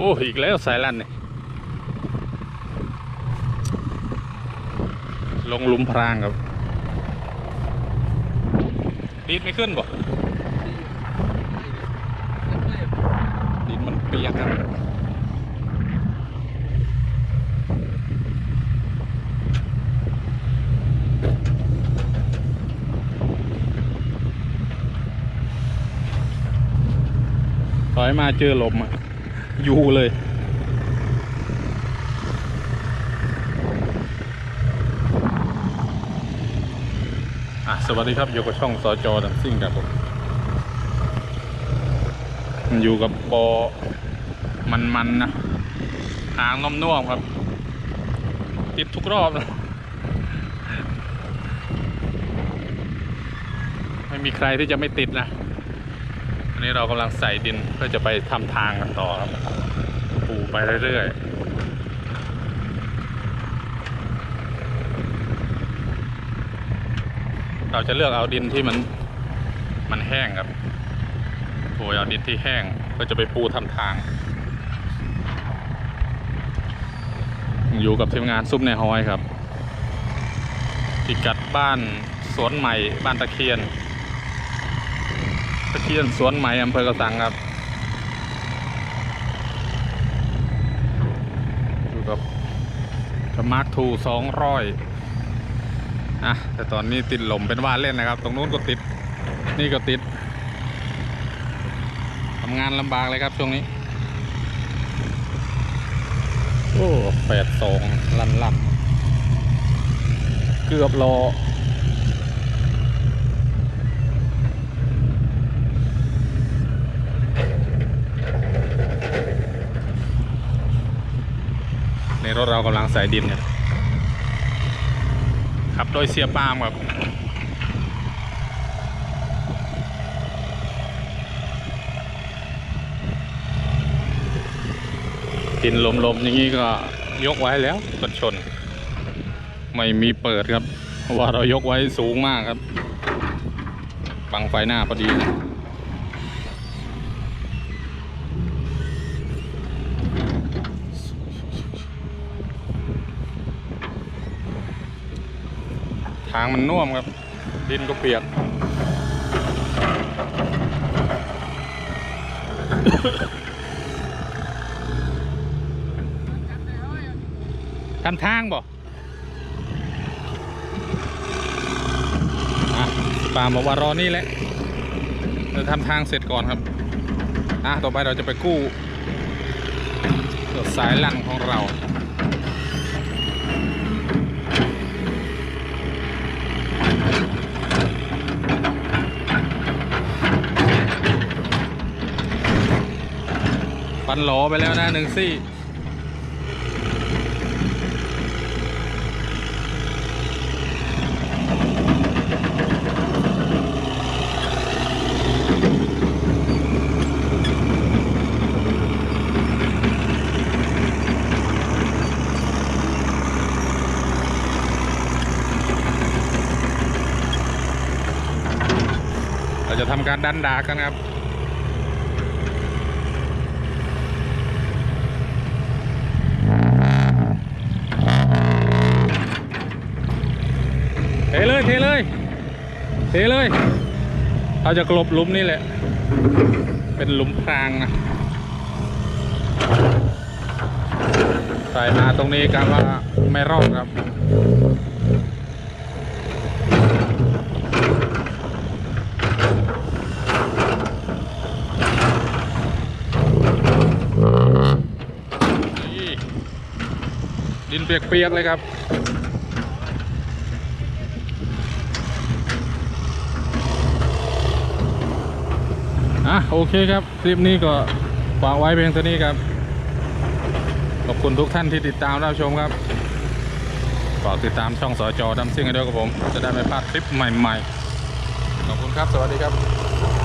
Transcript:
อ้อีกแล้วสายลันเนี่ยลงลุมพรางครับดีดไม่ขึ้นบ่ดินมันเปียกครับถอยมาเจอลมอะ ยูเลยอะสวัสดีครับ อยู่กับช่องสจอดัมซิ่งครับผมอยู่กับปอมันๆนะหางน้มน่วมๆครับ ติดทุกรอบนะไม่มีใครที่จะไม่ติดนะ นนี้เรากำลังใส่ดินเพื่อจะไปทำทางกันต่อครับปูไปเรื่อยๆเราจะเลือกเอาดินที่มันมันแห้งครับโอยเอาดินที่แห้งเพื่อจะไปปูทำทาง อยู่กับทีมงานซุปในฮอยครับพิกัดบ้านสวนใหม่บ้านตะเคียน ตะเคียนสวนใหม่อำเภอกระสังครับอยู่กับกระมาร์คทูสองร้อยอะแต่ตอนนี้ติดลมเป็นว่าเล่นนะครับ ตรงนู้นก็ติด นี่ก็ติดทำงานลำบากเลยครับช่วงนี้ โอ้แปดสองลันลับเกือบรอ ในรถเรากำลังใส่ดินเนี่ยขับโดยเสียปามครับดินลมๆอย่างนี้ก็ยกไว้แล้วกันชน ไม่มีเปิดครับ เพราะว่าเรายกไว้สูงมากครับ บังไฟหน้าพอดี ทางมันน่วมครับ ดินก็เปียกกันทางบ่อะปามบอกว่ารอนี่แหละเราทำทางเสร็จก่อนครับ อะ ต่อไปเราจะไปกู้สายลั่นของเรา ฟันหลอไปแล้วนะหนึ่งซี่เราจะทำการดันดากันครับ เทเลยเทเลยเทเลยเราจะกลบหลุมนี่แหละ เป็นหลุมพรางนะใส่มาตรงนี้กันว่าไม่รอดครับนี่ดินเปียกๆเลยครับ อะโอเคครับคลิปนี้ก็ฝากไว้เพียงเท่านี้ครับ ขอบคุณทุกท่านที่ติดตามรับชมครับฝากติดตามช่องสจดำซิ่งกันด้วยกับผม จะได้ไม่พลาดคลิปใหม่ๆ ขอบคุณครับ สวัสดีครับ